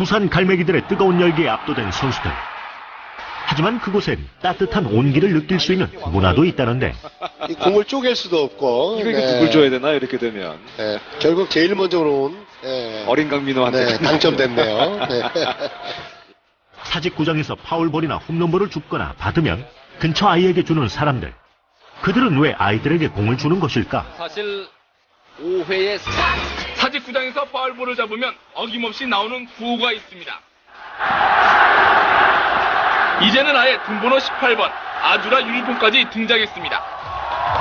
부산 갈매기들의 뜨거운 열기에 압도된 선수들. 하지만 그곳엔 따뜻한 온기를 느낄 수 있는 문화도 있다는데 이 공을 쪼갤 수도 없고. 이거 이거 네. 누굴 줘야 되나 이렇게 되면 네. 결국 제일 먼저 온 네. 어린 강민호한테 네, 당첨됐네요. 네. 사직구장에서 파울볼이나 홈런볼을 줍거나 받으면 근처 아이에게 주는 사람들. 그들은 왜 아이들에게 공을 주는 것일까? 사실 5회에 사직 구장에서 파울볼을 잡으면 어김없이 나오는 구호가 있습니다. 이제는 아예 등번호 18번 아주라 유니폼까지 등장했습니다.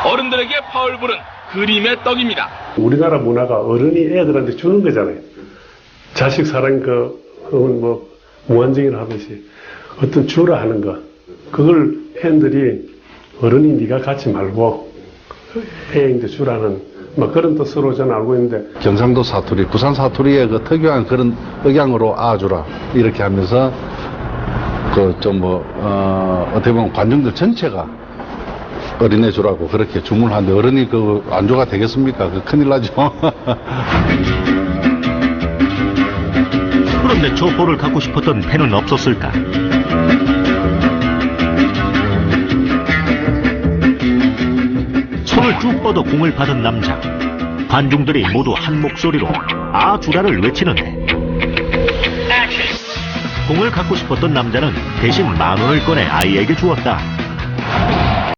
어른들에게 파울볼은 그림의 떡입니다. 우리나라 문화가 어른이 애들한테 주는 거잖아요. 자식 사랑 그, 그건 뭐, 무한정인 하듯이 어떤 주라 하는 거. 그걸 팬들이 어른이 네가 갖지 말고 애인데 주라는 뭐 그런 뜻으로 저는 알고 있는데 경상도 사투리, 부산 사투리의 그 특유한 그런 억양으로 아주라 이렇게 하면서 그 좀뭐 어, 어떻게 보면 관중들 전체가 어린애 주라고 그렇게 주문하는데 어른이 그 안주가 되겠습니까? 그 큰일 나죠. 그런데 저 볼을 갖고 싶었던 팬은 없었을까? 쭉 뻗어 공을 받은 남자. 관중들이 모두 한 목소리로 아주라를 외치는데 공을 갖고 싶었던 남자는 대신 만 원을 꺼내 아이에게 주었다.